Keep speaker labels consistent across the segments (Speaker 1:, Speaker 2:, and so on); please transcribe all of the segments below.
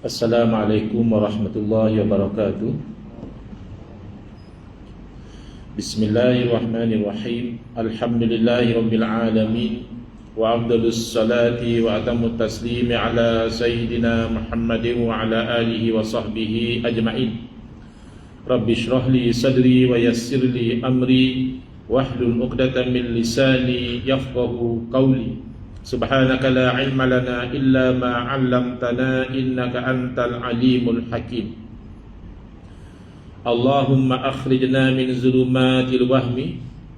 Speaker 1: Assalamualaikum warahmatullahi wabarakatuh Bismillahirrahmanirrahim Alhamdulillahi rabbil alamin Wa afdalus salati wa atamu taslimi ala Sayyidina Muhammadin wa ala alihi wa sahbihi ajma'in Rabbi syrah li sadri wa yassir li amri Wahlul uqdatan min lisani yafqahu qawli سبحانك لا علم لنا إلا ما علمتنا إنك أنت العليم الحكيم اللهم أخرجنا من ظلمات الوهم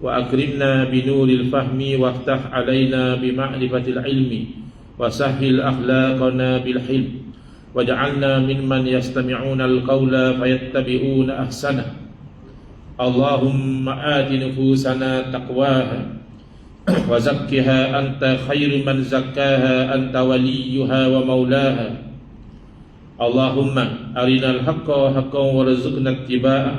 Speaker 1: وأكرمنا بنور الفهم وافتح علينا بمعرفة العلم وسهل أخلاقنا بالحلم واجعلنا ممن يستمعون القول فيتبعون أحسنه اللهم آت نفوسنا تقواها وزكها أنت خير من زكاها أنت وليها ومولاها. اللهم أرنا الحق حقا وارزقنا اتباعه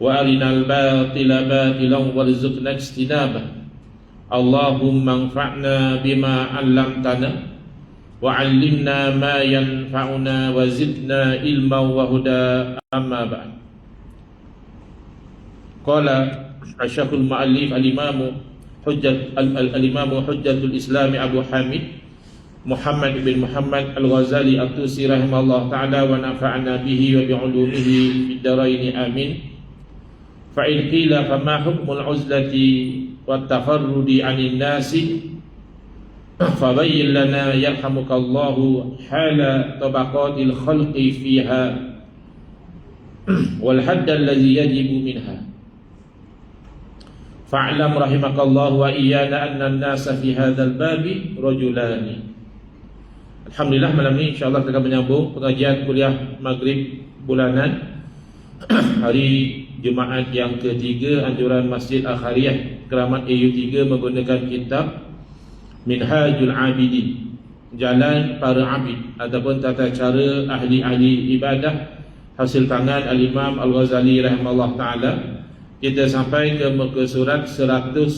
Speaker 1: وأرنا الباطل باطلا وارزقنا اجتنابه. اللهم انفعنا بما علمتنا وعلمنا ما ينفعنا وزدنا علما وهدى. أما بعد. قال الشيخ المؤلف الإمام حجة الإمام حجة الإسلام أبو حامد محمد بن محمد الغزالي الطوسي رحمه الله تعالى ونفعنا به وبعلومه في الدارين آمين. فإن قيل فما حكم العزلة والتفرد عن الناس؟ فبين لنا يرحمك الله حال طبقات الخلق فيها والحد الذي يجب منها. Fa'lam rahimakallahu wa iyana anna an-nasa fi hadzal babi rajulani. Alhamdulillah malam ini insyaallah kita akan menyambung pengajian kuliah Maghrib bulanan hari Jumaat yang ketiga anjuran Masjid Akhariyah Keramat AU3 menggunakan kitab Minhajul Abidin Jalan para abid ataupun tata cara ahli-ahli ibadah hasil tangan Al-Imam Al-Ghazali rahimahullah taala kita sampai ke muka surat 109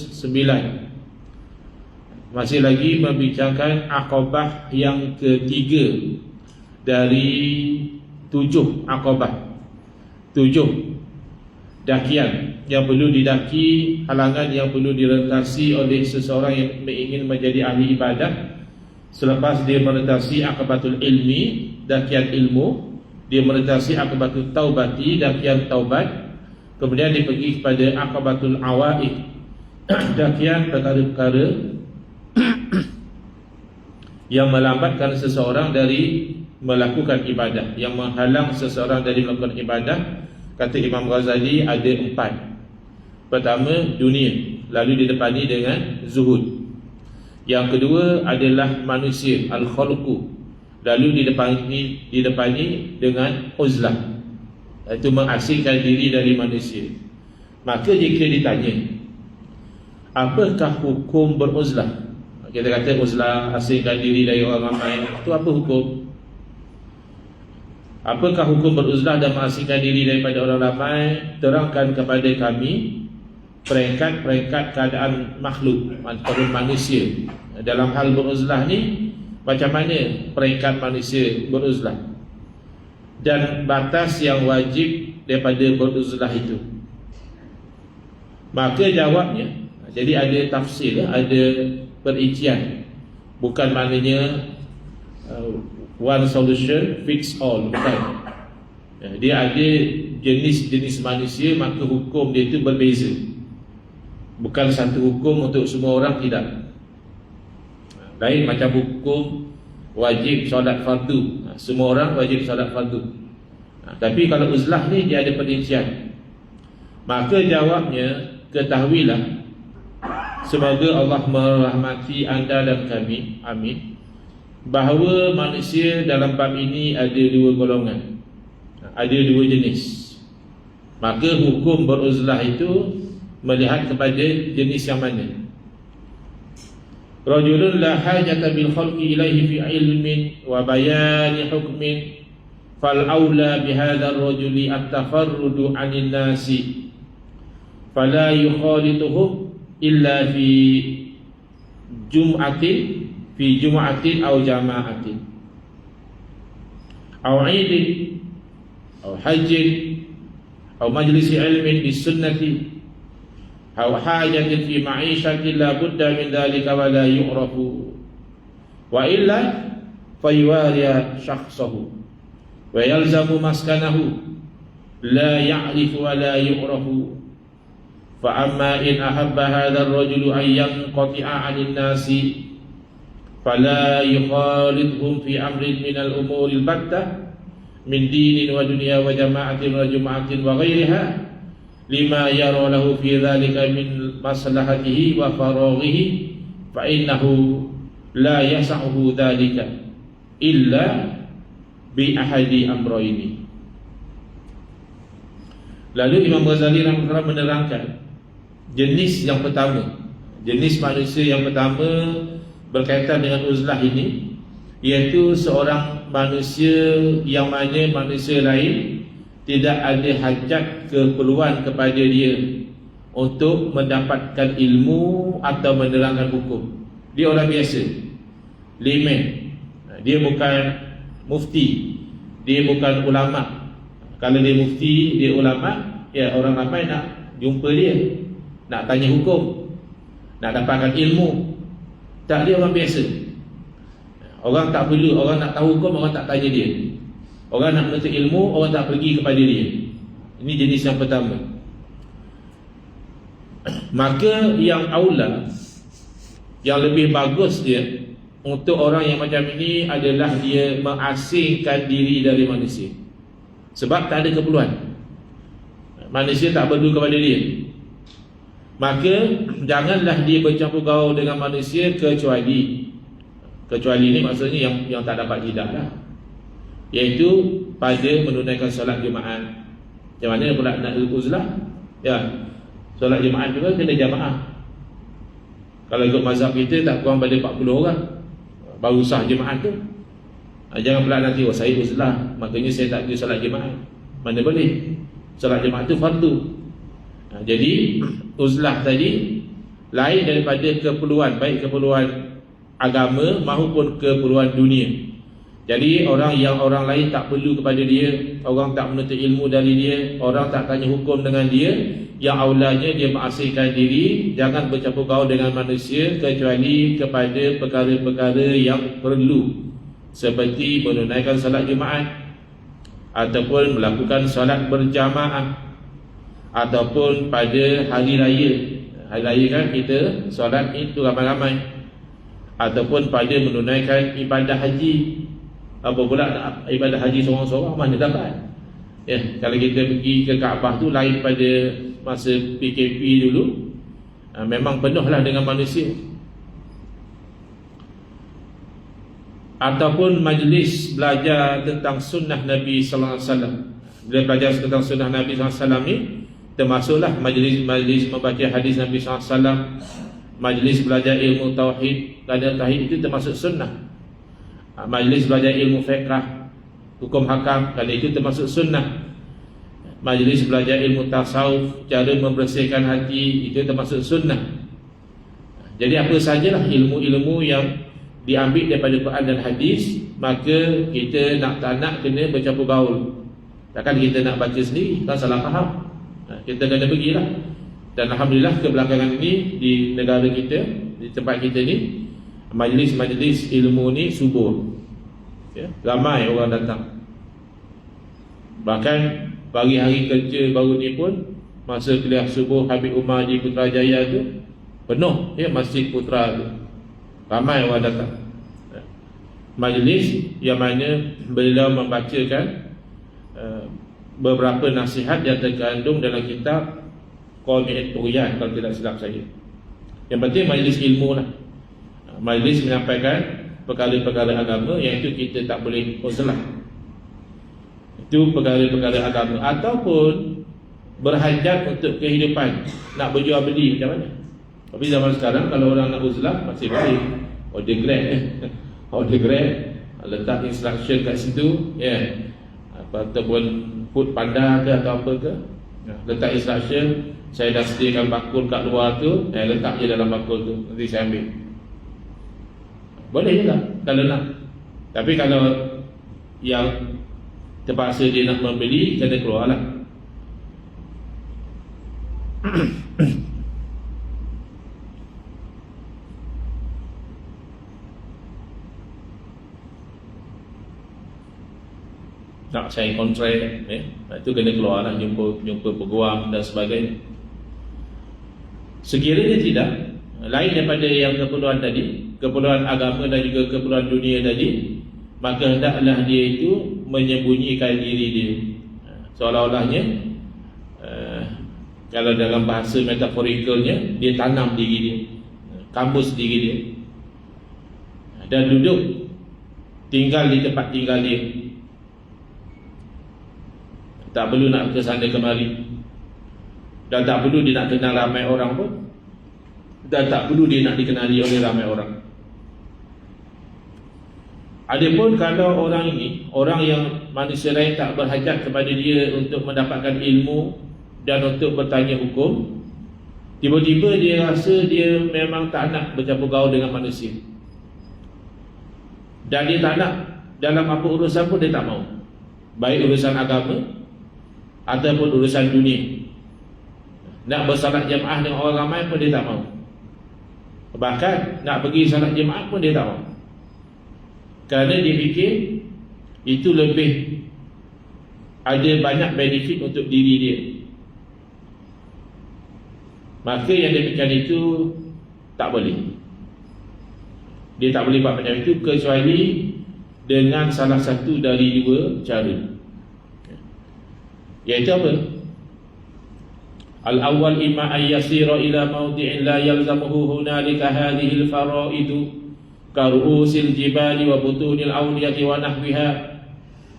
Speaker 1: masih lagi membicarakan akobah yang ketiga dari tujuh akobah tujuh. Dakian yang perlu didaki halangan yang perlu direntasi oleh seseorang yang ingin menjadi ahli ibadah. Selepas dia merentasi akabatul ilmi dakian ilmu dia merentasi akabatul taubati dakian taubat Kemudian dia pergi kepada Aqabatul Awaid Dakian perkara-perkara Yang melambatkan seseorang dari Melakukan ibadah. Yang menghalang seseorang dari melakukan ibadah Kata Imam Ghazali ada empat. Pertama dunia. Lalu didepani dengan zuhud. Yang kedua adalah manusia Al-Khalqu. Lalu didepani, didepani dengan uzlah itu mengasingkan diri dari manusia. Maka jika ditanya apakah hukum beruzlah? Kita kata uzlah asingkan diri dari orang ramai itu apa hukum? Apakah hukum beruzlah dan mengasingkan diri daripada orang ramai? Terangkan kepada kami peringkat-peringkat keadaan makhluk ataupun manusia. Dalam hal beruzlah ni macam mana peringkat manusia beruzlah dan batas yang wajib daripada beruzlah itu. Maka jawabnya jadi ada tafsir ada perincian. Bukan maknanya uh, one solution fix all bukan. Ya, dia ada jenis-jenis manusia maka hukum dia itu berbeza. Bukan satu hukum untuk semua orang tidak. Lain macam hukum wajib solat fardu semua orang wajib salat fardu. Ha, tapi kalau uzlah ni dia ada perincian. Maka jawabnya ketahuilah semoga Allah merahmati anda dan kami. Amin. Bahawa manusia dalam bab ini ada dua golongan. Ha, ada dua jenis. Maka hukum beruzlah itu melihat kepada jenis yang mana. رجل لا حاجة بالخلق إليه في علم وبيان حكم فالأولى بهذا الرجل التفرد عن الناس فلا يخالطه إلا في جمعة في جمعة أو جماعة أو عيد أو حج أو مجلس علم بالسنة. أو حاجة في معيشة لا بد من ذلك ولا يعرف. وإلا فيواري شخصه ويلزم مسكنه. لا يعرف ولا يعرف. فأما إن أحب هذا الرجل أن ينقطع عن الناس فلا يخالطهم في أمر من الأمور البتة من دين ودنيا وجماعة وجمعة وغيرها. lima yara lahu fi dhalika min maslahatihi wa faraghihi fa innahu la yasahu dhalika illa bi ahadi amrayni lalu imam ghazali rahimahullah menerangkan jenis yang pertama jenis manusia yang pertama berkaitan dengan uzlah ini iaitu seorang manusia yang mana manusia lain tidak ada hajat keperluan kepada dia untuk mendapatkan ilmu atau menerangkan hukum. Dia orang biasa. Layman. Dia bukan mufti. Dia bukan ulama. Kalau dia mufti dia ulama ya orang ramai nak jumpa dia. Nak tanya hukum. Nak dapatkan ilmu. Tak dia orang biasa. Orang tak perlu, orang nak tahu hukum, orang tak tanya dia Orang nak menuntut ilmu, orang tak pergi kepada dia. Ini jenis yang pertama. Maka yang aula Yang lebih bagus dia Untuk orang yang macam ini adalah dia mengasingkan diri dari manusia. Sebab tak ada keperluan. Manusia tak perlu kepada dia. Maka janganlah dia bercampur gaul dengan manusia kecuali. Kecuali ini maksudnya yang yang tak dapat tidak lah. Iaitu pada menunaikan solat jemaah. Macam mana pula nak uzlah? Ya. Solat jemaah juga kena jamaah. Kalau ikut mazhab kita tak kurang pada 40 orang. Baru sah jemaah tu. Ha, jangan pula nanti oh saya uzlah, makanya saya tak pergi solat jemaah. Mana boleh? Solat jemaah tu fardu. Ha, jadi uzlah tadi lain daripada keperluan baik keperluan agama maupun keperluan dunia. Jadi orang yang orang lain tak perlu kepada dia, orang tak menuntut ilmu dari dia, orang tak tanya hukum dengan dia, yang aulanya dia mengasihkan diri, jangan bercampur gaul dengan manusia kecuali kepada perkara-perkara yang perlu. Seperti menunaikan salat Jumaat ataupun melakukan salat berjamaah ataupun pada hari raya. Hari raya kan kita solat itu ramai-ramai. Ataupun pada menunaikan ibadah haji apa pula ibadah haji seorang-seorang? Mana dapat. Ya kalau kita pergi ke Kaabah tu lain pada masa PKP dulu ha, memang penuhlah dengan manusia. Ataupun majlis belajar tentang sunnah Nabi sallallahu alaihi wasallam. Bila belajar tentang sunnah Nabi sallallahu alaihi wasallam ni termasuklah majlis-majlis membaca hadis Nabi SAW majlis belajar ilmu tauhid belajar tauhid itu termasuk sunnah majlis belajar ilmu fiqah hukum hakam kerana itu termasuk sunnah. Majlis belajar ilmu tasawuf cara membersihkan hati itu termasuk sunnah. Jadi apa sajalah ilmu-ilmu yang diambil daripada Quran dan hadis maka kita nak tak nak kena bercampur gaul takkan kita nak baca sendiri kan salah faham. Ha, kita kena pergilah. Dan Alhamdulillah kebelakangan ini di negara kita di tempat kita ni majlis-majlis ilmu ni subur ya, ramai orang datang bahkan pagi hari kerja baru ni pun masa kuliah subuh Habib Umar di Putrajaya tu penuh ya masjid Putra tu ramai orang datang ya. majlis yang mana beliau membacakan uh, beberapa nasihat yang terkandung dalam kitab Qawmi Turian kalau tidak silap saya. Yang penting majlis ilmu lah. Majlis menyampaikan perkara-perkara agama yang itu kita tak boleh uzlah. Itu perkara-perkara agama ataupun berhajat untuk kehidupan nak berjual beli macam mana. Tapi zaman sekarang kalau orang nak uzlah masih boleh order grab eh. order grab letak instruction kat situ ya. Yeah. Ataupun food panda ke atau apa ke ya. letak instruction saya dah sediakan bakul kat luar tu eh, letak je dalam bakul tu nanti saya ambil boleh je lah kalau nak. Tapi kalau yang terpaksa dia nak membeli kena keluarlah nak sign kontrak eh, itu kena keluar lah jumpa, jumpa peguam dan sebagainya. Sekiranya tidak lain daripada yang keperluan tadi keperluan agama dan juga keperluan dunia tadi maka hendaklah dia itu menyembunyikan diri dia. Seolah-olahnya uh, kalau dalam bahasa metaforikalnya dia tanam diri dia kampus diri dia dan duduk tinggal di tempat tinggal dia. Tak perlu nak ke sana kemari. Dan tak perlu dia nak kenal ramai orang pun. Dan tak perlu dia nak dikenali oleh ramai orang Adapun kalau orang ini Orang yang manusia lain tak berhajat kepada dia Untuk mendapatkan ilmu Dan untuk bertanya hukum Tiba-tiba dia rasa dia memang tak nak bercampur gaul dengan manusia. Dan dia tak nak Dalam apa urusan pun dia tak mau. Baik urusan agama ataupun urusan dunia. Nak bersalat jemaah dengan orang ramai pun dia tak mahu bahkan nak pergi salat jemaah pun dia tak mahu kerana dia fikir itu lebih ada banyak benefit untuk diri dia. Maka yang dia fikirkan itu tak boleh. Dia tak boleh buat macam itu kecuali dengan salah satu dari dua cara. Iaitu apa? Al-awwal imma an yasira ila mawdi'in la yalzamuhu hunalika hadhihi al-fara'idu karu'usil jibali wa butunil awliyati wa nahwiha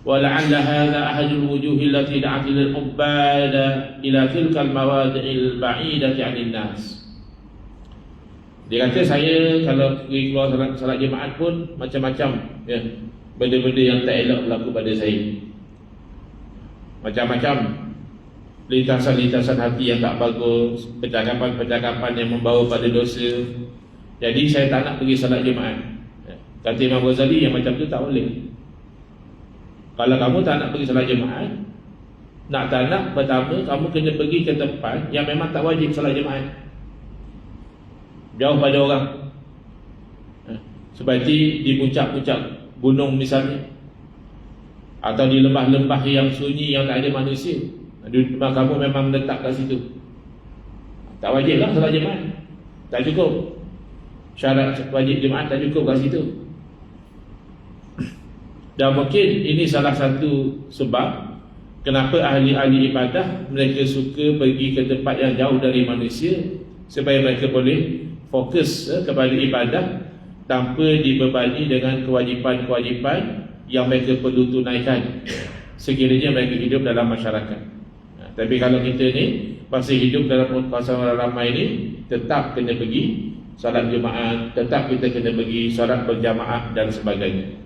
Speaker 1: ولعل هذا أحد الوجوه التي دعت للعباد إلى تلك المواضع البعيدة عن الناس Dia kata saya kalau pergi keluar salat, salat jemaat pun macam-macam ya, benda-benda yang tak elok berlaku pada saya macam-macam lintasan-lintasan hati yang tak bagus, percakapan-percakapan yang membawa pada dosa. Jadi saya tak nak pergi salat Jumaat. Kata Imam Ghazali yang macam tu tak boleh. Kalau kamu tak nak pergi salat Jumaat, nak tak nak pertama kamu kena pergi ke tempat yang memang tak wajib salat Jumaat. Jauh pada orang. Seperti di puncak-puncak gunung misalnya atau di lembah-lembah yang sunyi yang tak ada manusia rumah kamu memang letak kat situ tak wajib lah salat jemaat tak cukup syarat wajib jemaat tak cukup kat situ dan mungkin ini salah satu sebab kenapa ahli-ahli ibadah mereka suka pergi ke tempat yang jauh dari manusia supaya mereka boleh fokus eh, kepada ibadah tanpa dibebani dengan kewajipan-kewajipan yang mereka perlu tunaikan sekiranya mereka hidup dalam masyarakat. Tapi kalau kita ni masih hidup dalam kawasan ramai ni tetap kena pergi salat jemaah, tetap kita kena pergi salat berjamaah dan sebagainya.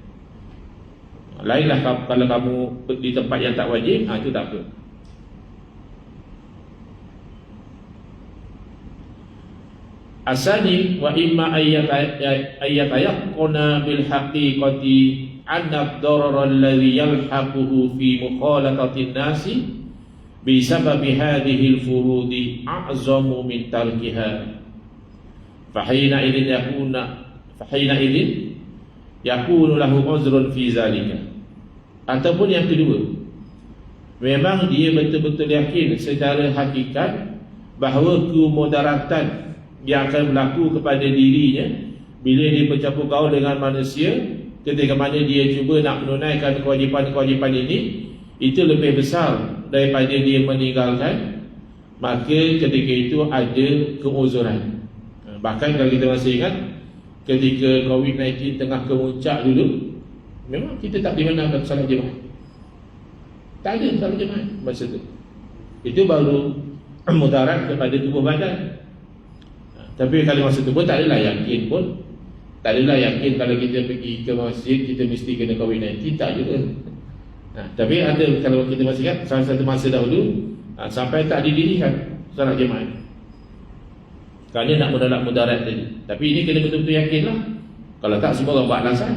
Speaker 1: Lainlah kalau kamu di tempat yang tak wajib, ha, itu tak apa. Asani wa imma ayat ayat qona bil haqiqati anna ad-darar alladhi yalhaquhu fi mukhalatati an-nasi bi sababi hadhihi al-furudi a'zamu min tarkiha fa hina idin yakuna fa hina idin yakunu lahu uzrun fi zalika ataupun yang kedua memang dia betul-betul yakin secara hakikat bahawa kemudaratan yang akan berlaku kepada dirinya bila dia bercampur gaul dengan manusia ketika mana dia cuba nak menunaikan kewajipan-kewajipan ini itu lebih besar daripada dia meninggalkan. Maka ketika itu ada keuzuran bahkan kalau kita masih ingat ketika COVID-19 tengah kemuncak dulu memang kita tak dibenarkan salat jemaah tak ada salat jemaah masa itu itu baru mudarat kepada tubuh badan. Tapi kalau masa itu pun tak adalah yakin pun. Tak adalah yakin kalau kita pergi ke masjid kita mesti kena COVID-19 tak juga. Nah, tapi ada kalau kita masih ingat salah satu masa dahulu ha, sampai tak didirikan salat jemaah. Kerana nak mudarat mudarat tadi. Tapi ini kena betul-betul yakinlah. Kalau tak semua orang buat alasan.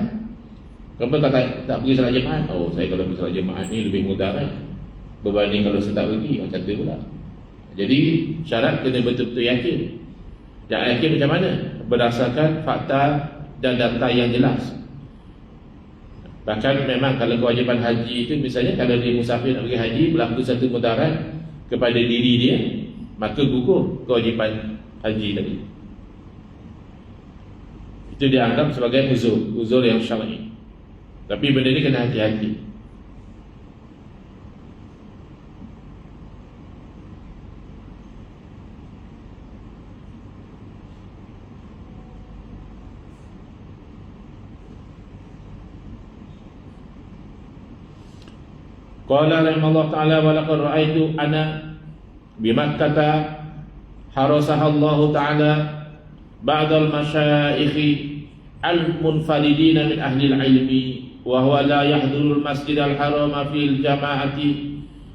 Speaker 1: Kenapa tak, tak, tak pergi salat jemaah? Oh, saya kalau pergi salat jemaah ni lebih mudah kan? Berbanding kalau saya tak pergi, macam tu pula. Jadi, syarat kena betul-betul yakin. Dan yakin macam mana? Berdasarkan fakta dan data yang jelas. Bahkan memang kalau kewajipan haji itu misalnya kalau dia musafir nak pergi haji berlaku satu mudarat kepada diri dia maka gugur kewajipan haji tadi. Itu dianggap sebagai uzur, uzur yang syar'i. Tapi benda ni kena hati-hati. Qala rahimahullah ta'ala wa laqad ra'aitu ana bi Makkah حرسها الله تعالى بعد المشايخ المنفردين من أهل العلم وهو لا يحضر المسجد الحرام في الجماعة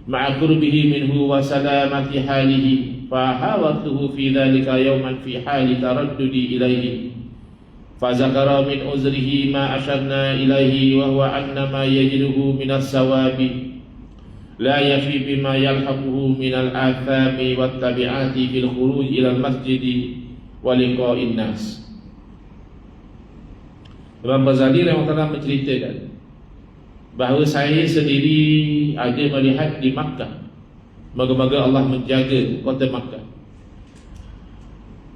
Speaker 1: مع قربه منه وسلامة حاله فحاورته في ذلك يوما في حال ترددي إليه. فذكر من عذره ما أشرنا إليه وهو أن ما يجده من الثواب لا يفي بما يلحقه من الآثام والتبعات في الخروج إلى المسجد ولقاء الناس Imam Ghazali yang telah menceritakan bahawa saya sendiri ada melihat di Makkah moga-moga Allah menjaga kota Makkah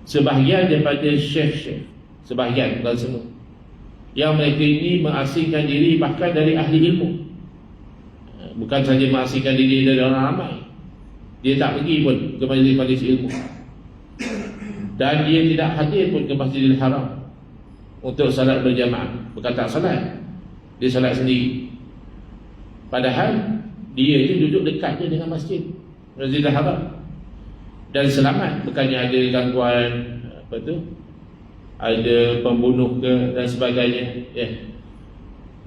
Speaker 1: sebahagian daripada syekh-syekh sebahagian bukan semua yang mereka ini mengasingkan diri bahkan dari ahli ilmu bukan saja mengasingkan diri dari orang ramai dia tak pergi pun ke majlis-majlis ilmu. Dan dia tidak hadir pun ke masjidil haram untuk salat berjamaah. Bukan tak salat. Dia salat sendiri. Padahal dia itu duduk dekat je dengan masjid. Masjidil haram. Dan selamat. Bukannya ada gangguan apa tu? Ada pembunuh ke dan sebagainya. Ya.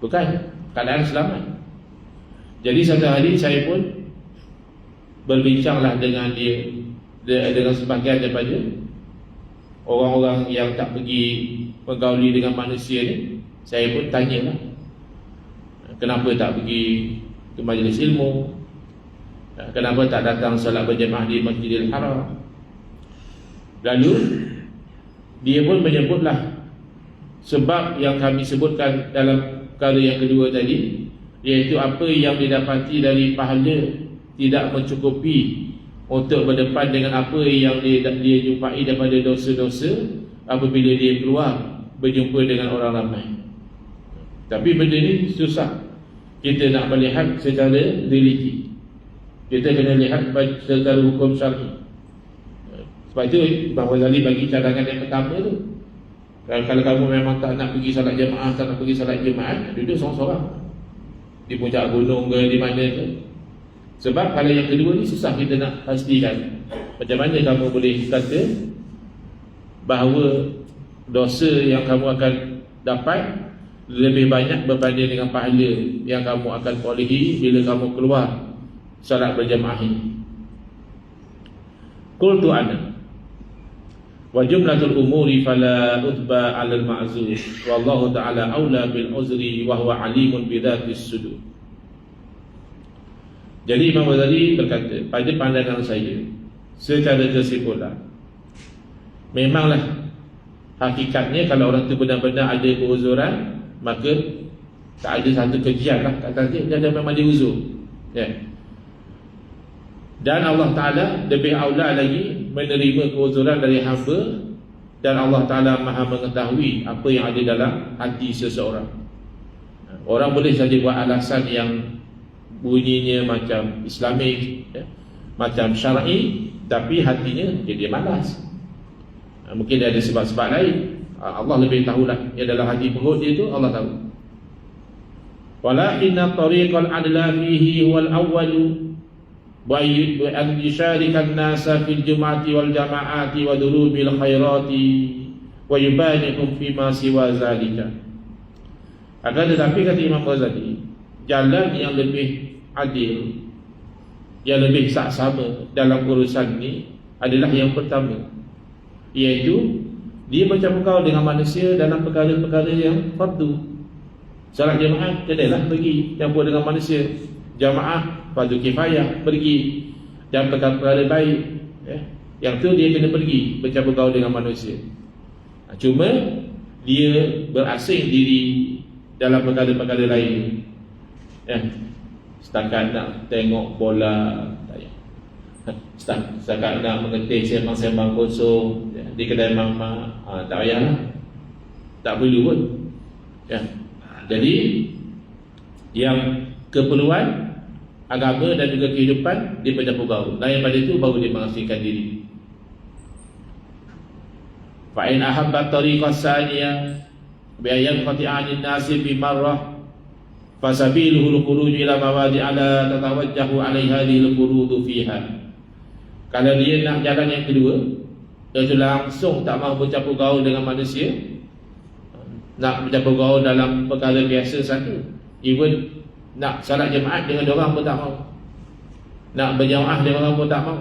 Speaker 1: Bukan. Keadaan selamat jadi satu hari saya pun berbincanglah dengan dia dengan sebahagian daripada orang-orang yang tak pergi menggauli dengan manusia ni. Saya pun tanyalah kenapa tak pergi ke majlis ilmu? Kenapa tak datang solat berjemaah di Masjidil Haram? Lalu dia pun menyebutlah sebab yang kami sebutkan dalam perkara yang kedua tadi Iaitu apa yang didapati dari pahala Tidak mencukupi Untuk berdepan dengan apa yang dia, dia jumpai daripada dosa-dosa Apabila dia keluar Berjumpa dengan orang ramai. Tapi benda ni susah. Kita nak melihat secara religi Kita kena lihat secara hukum syar'i. Sebab itu Imam Ghazali bagi cadangan yang pertama tu. Kalau kamu memang tak nak pergi salat jemaah Tak nak pergi salat jemaah Duduk seorang-seorang di puncak gunung ke di mana ke. Sebab kalau yang kedua ni susah kita nak pastikan macam mana kamu boleh kata bahawa dosa yang kamu akan dapat lebih banyak berbanding dengan pahala yang kamu akan perolehi bila kamu keluar salat berjamaah ini. Qultu ana wa jumlatul umuri fala uthba 'ala al-ma'zur wallahu ta'ala aula bil uzri wa huwa alimun bi dhatis sudur. Jadi Imam Ghazali berkata pada pandangan saya secara kesimpulan memanglah hakikatnya kalau orang tu benar-benar ada keuzuran maka tak ada satu kejian lah kata dia. Dia memang dia uzur. Ya. dan Allah Ta'ala lebih aula lagi menerima keuzuran dari hamba dan Allah Ta'ala maha mengetahui apa yang ada dalam hati seseorang. Orang boleh saja buat alasan yang bunyinya macam islamik ya, macam syar'i tapi hatinya dia malas. Ha, mungkin dia ada sebab-sebab lain. Ha, Allah lebih tahulah yang dalam hati perut dia tu Allah tahu. Walakinna tariqal adla fihi wal awwalu jum'ati wal jama'ati wa durubil khairati wa yubanikum fi ma siwa zalika akan tetapi kata Imam Ghazali jalan yang lebih adil yang lebih saksama dalam urusan ini adalah yang pertama. Iaitu dia bercampur dengan manusia dalam perkara-perkara yang fardu. Salat jemaah kenalah pergi campur dengan manusia. Jamaah fardu kifayah pergi dan perkara-perkara baik ya. Yang tu dia kena pergi bercampur gaul dengan manusia. Ha, cuma dia berasing diri dalam perkara-perkara lain. Ya. Setakat nak tengok bola ha, Setakat nak mengetih sembang-sembang kosong ya. Di kedai mama ha, Tak payah Tak perlu pun Ya jadi yang keperluan agama dan juga kehidupan dia bercampur gaul. Lain pada itu baru dia mengasingkan diri. Fa in ahabba tariqa saniyah bi ayyan qati'an an-nasi bi marrah fasabiluhu al-khuruj ila mawadi ala tatawajjahu alaiha hadhihi al-qurud fiha. Kalau dia nak jalan yang kedua, dia langsung tak mahu bercampur gaul dengan manusia, nak bercampur gaul dalam perkara biasa satu even nak salat jemaah dengan orang pun tak mau. Nak berjamaah dengan orang pun tak mau.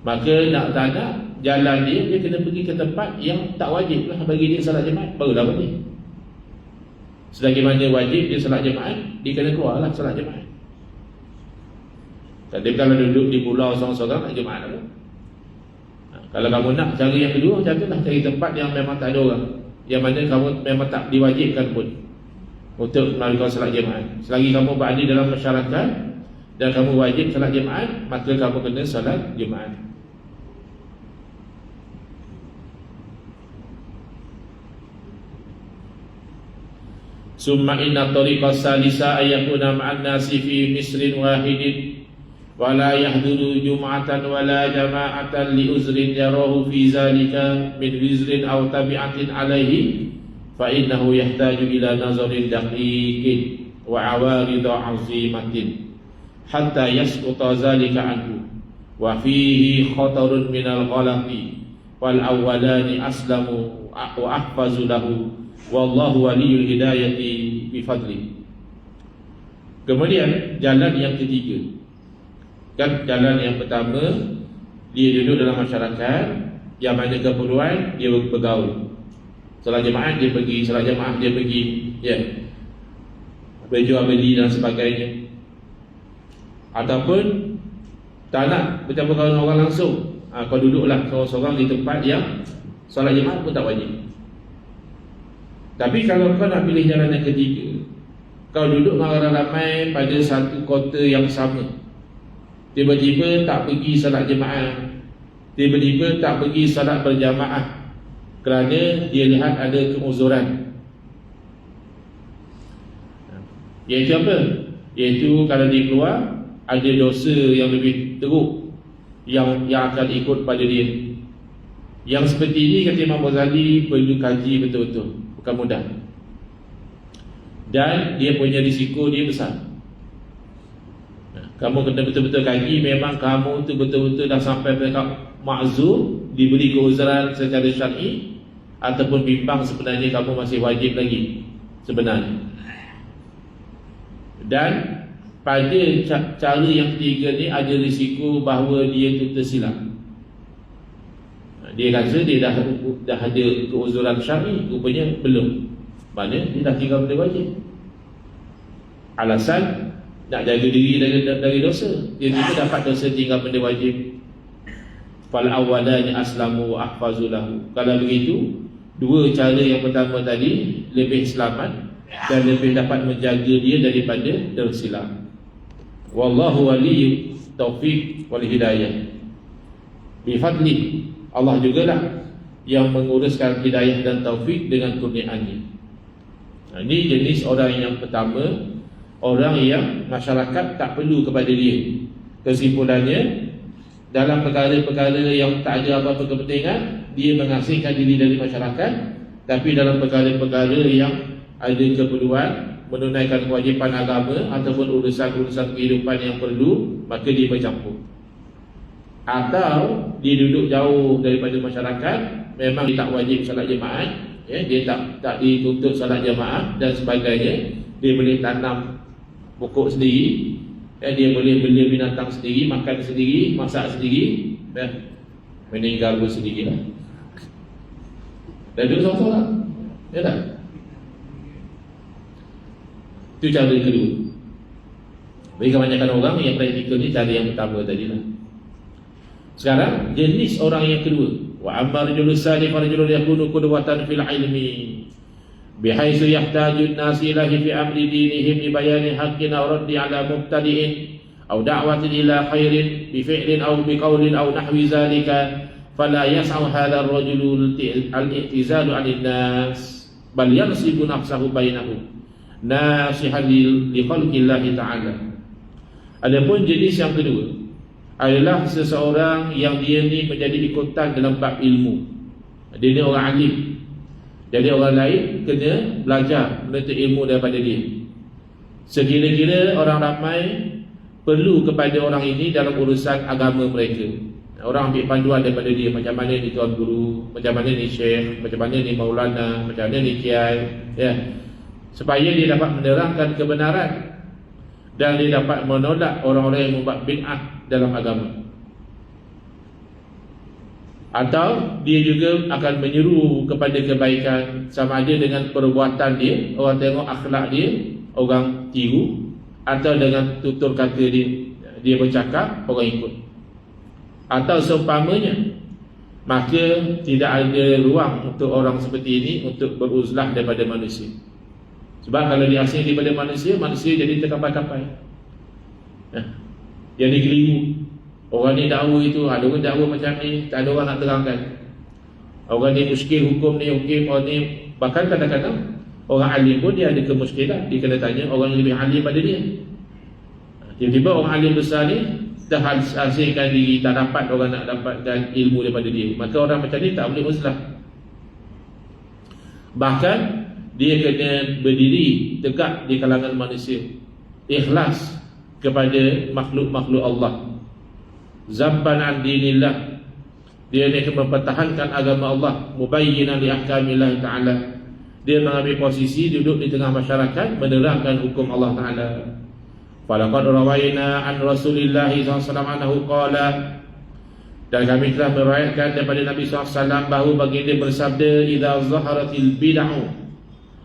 Speaker 1: Maka nak tak nak jalan dia dia kena pergi ke tempat yang tak wajib lah bagi dia salat jemaah barulah boleh selagi mana wajib dia salat jemaah dia kena keluar lah salat jemaah tapi kalau duduk di pulau seorang-seorang nak jemaah lah kalau kamu nak cari yang kedua macam tu lah cari tempat yang memang tak ada orang. Yang mana kamu memang tak diwajibkan pun untuk melakukan salat jemaat. Selagi kamu berada dalam masyarakat dan kamu wajib salat jemaat maka kamu kena salat jemaat. Summa inna tariqa salisa ayakuna ma'an nasi fi misrin wahidin. Wa la yahduru jum'atan wa la jama'atan li uzrin yarahu fi zalika min wizrin aw tabi'atin alaihi فإنه يحتاج إلى نظر دقيق وعوارض عظيمة حتى يسقط ذلك عنه وفيه خطر من الغلط والأولان أسلم وأحفظ له والله ولي الهداية بفضله Kemudian jalan yang ketiga Kan jalan yang pertama Dia duduk dalam masyarakat Yang mana keperluan Dia bergaul Salah jemaah dia pergi Salah jemaah dia pergi Ya. Berjual beli dan sebagainya. Ataupun Tak nak bercampur kawan orang langsung. Ha, Kau duduklah seorang-seorang di tempat yang Salat jemaah pun tak wajib. Tapi kalau kau nak pilih jalan yang ketiga Kau duduk dengan orang ramai Pada satu kota yang sama. Tiba-tiba tak pergi salat jemaah Tiba-tiba tak pergi salat berjamaah Kerana dia lihat ada keuzuran Iaitu apa? Iaitu kalau dia keluar Ada dosa yang lebih teruk Yang yang akan ikut pada dia. Yang seperti ini kata Imam Ghazali Perlu kaji betul-betul. Bukan mudah. Dan dia punya risiko dia besar. Kamu kena betul-betul kaji Memang kamu tu betul-betul dah sampai ma'zur Diberi keuzuran secara syar'i Ataupun bimbang sebenarnya kamu masih wajib lagi Sebenarnya. Dan pada cara yang ketiga ni Ada risiko bahawa dia tu tersilap. Dia rasa dia dah, dah ada keuzuran syar'i Rupanya belum. Mana? Dia dah tinggal benda wajib. Alasan nak jaga diri dari, dari dosa. Dia juga dapat dosa tinggal benda wajib fal awalani aslamu wa ahfazulahu kalau begitu dua cara yang pertama tadi lebih selamat dan lebih dapat menjaga dia daripada tersilap. Wallahu wali taufik wal hidayah. Bi fadli Allah jugalah yang menguruskan hidayah dan taufik dengan kurniaannya nah, ini jenis orang yang pertama orang yang masyarakat tak perlu kepada dia. Kesimpulannya, dalam perkara-perkara yang tak ada apa-apa kepentingan, dia mengasingkan diri dari masyarakat. Tapi dalam perkara-perkara yang ada keperluan, menunaikan kewajipan agama ataupun urusan-urusan kehidupan yang perlu, maka dia bercampur. Atau dia duduk jauh daripada masyarakat, memang dia tak wajib salat jemaah, ya, dia tak tak dituntut salat jemaah dan sebagainya, dia boleh tanam pokok sendiri eh, dia boleh beli binatang sendiri makan sendiri masak sendiri eh, meninggal pun sendiri lah dan duduk seorang-seorang ya tak Itu cara yang kedua. Bagi kebanyakan orang yang praktikal ni cara yang pertama tadi lah. Sekarang jenis orang yang kedua. Wa amma rajulun salih wa rajulun yakunu qudwatan fil ilmi ilahi fi amri dinihim li bayani haqqin aw raddi ala mubtadi'in aw da'watin ila khairin bi fi'lin aw bi qawlin aw nahwi zalika fala yas'u hadha ar-rajulu al-i'tizalu 'anil nas bal yansibu nafsahu bainahum nasihan li khalqillahi ta'ala Adapun jenis yang kedua adalah seseorang yang dia ni menjadi ikutan dalam bab ilmu. Dia ni orang alim. Jadi orang lain kena belajar menuntut ilmu daripada dia. Sekira-kira orang ramai perlu kepada orang ini dalam urusan agama mereka. Orang ambil panduan daripada dia macam mana ni tuan guru, macam mana ni syekh, macam mana ni maulana, macam mana ni kiai, ya. Supaya dia dapat menerangkan kebenaran dan dia dapat menolak orang-orang yang membuat bid'ah dalam agama. Atau dia juga akan menyeru kepada kebaikan sama ada dengan perbuatan dia, orang tengok akhlak dia, orang tiru atau dengan tutur kata dia, dia bercakap, orang ikut. Atau seumpamanya, maka tidak ada ruang untuk orang seperti ini untuk beruzlah daripada manusia. Sebab kalau dia asing daripada manusia, manusia jadi terkapai-kapai. Nah, jadi keliru. Orang ni dakwa itu, ada orang dakwa macam ni, tak ada orang nak terangkan. Orang ni muskil hukum ni, hukum orang ni, bahkan kadang-kadang orang alim pun dia ada kemuskilan. Dia kena tanya orang lebih alim pada dia. Tiba-tiba orang alim besar ni dah hasilkan diri, tak dapat orang nak dapatkan ilmu daripada dia. Maka orang macam ni tak boleh muslah. Bahkan dia kena berdiri tegak di kalangan manusia ikhlas kepada makhluk-makhluk Allah zabban an dinillah. Dia ni mempertahankan agama Allah mubayyinan li ahkamillah ta'ala. Dia mengambil posisi duduk di tengah masyarakat menerangkan hukum Allah Ta'ala. Falaqad rawayna an rasulillah SAW anhu qala. Dan kami telah meriwayatkan daripada Nabi SAW bahawa baginda bersabda idza zaharatil bid'ah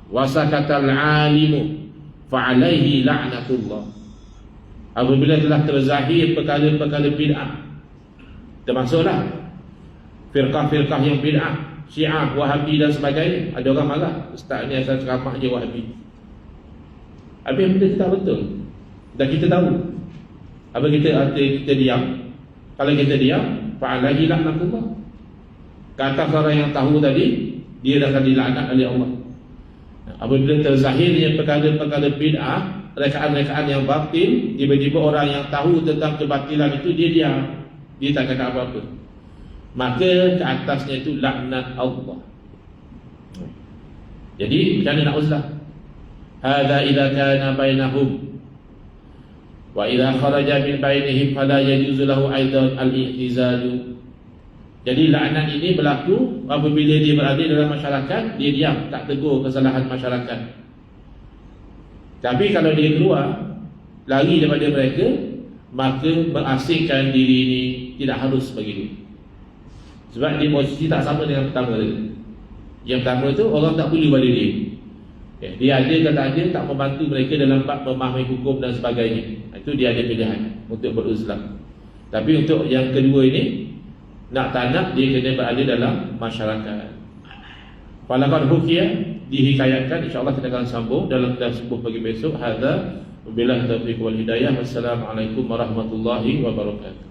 Speaker 1: wasakatal alimu fa'alaihi la'natullah apabila telah terzahir perkara-perkara bid'ah termasuklah firqah-firqah yang bid'ah syiah, wahabi dan sebagainya. Ada orang marah ustaz ni asal ceramah je wahabi. Habis benda kita betul. Dan kita tahu. Apa kita kita diam. Kalau kita diam fa'alaihi la'natullah kata orang yang tahu tadi dia akan dilaknat oleh Allah. Apabila terzahirnya perkara-perkara bid'ah Rekaan-rekaan yang batin Tiba-tiba orang yang tahu tentang kebatilan itu Dia diam. Dia tak kata apa-apa. Maka ke atasnya itu laknat Allah. Jadi macam mana nak uzlah? Hada idha kana bainahum. Wa idha kharaja min bainihim Fala yajuzulahu aidan al-i'tizalu jadi laknat ini berlaku apabila dia berada dalam masyarakat, dia diam, tak tegur kesalahan masyarakat. Tapi kalau dia keluar, lari daripada mereka, maka mengasingkan diri ini tidak harus begitu. Sebab dia posisi tak sama dengan pertama tadi. Yang pertama itu orang tak perlu pada dia. Ya, dia ada kata ada tak membantu mereka dalam bab memahami hukum dan sebagainya. Itu dia ada pilihan untuk beruzlah. Tapi untuk yang kedua ini, nak tak nak dia kena berada dalam masyarakat Falakad Hukiyah dihikayatkan InsyaAllah kita akan sambung dalam kita sebuah pagi besok. Hadha Wabilah taufiq wal hidayah. Wassalamualaikum warahmatullahi wabarakatuh.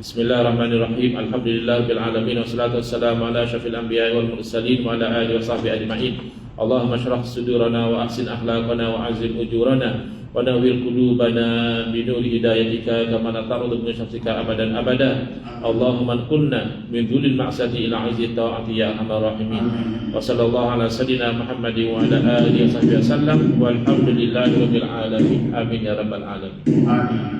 Speaker 1: Bismillahirrahmanirrahim. Alhamdulillah bil alamin. Wassalatu wassalamu ala syafil anbiya wal mursalin Wa ala alihi wa sahbihi ajma'in. Allahumma syrah sudurana wa ahsin akhlaqana wa azim ujurana ونوّر قلوبنا بنور هدايتك كما نتعرض من شمسك أبدا أبدا اللهم انقلنا من ذل المعصية إلى عز الطاعة يا أرحم الراحمين وصلى الله على سيدنا محمد وعلى آله وصحبه وسلم والحمد لله رب العالمين آمين يا رب العالمين آمين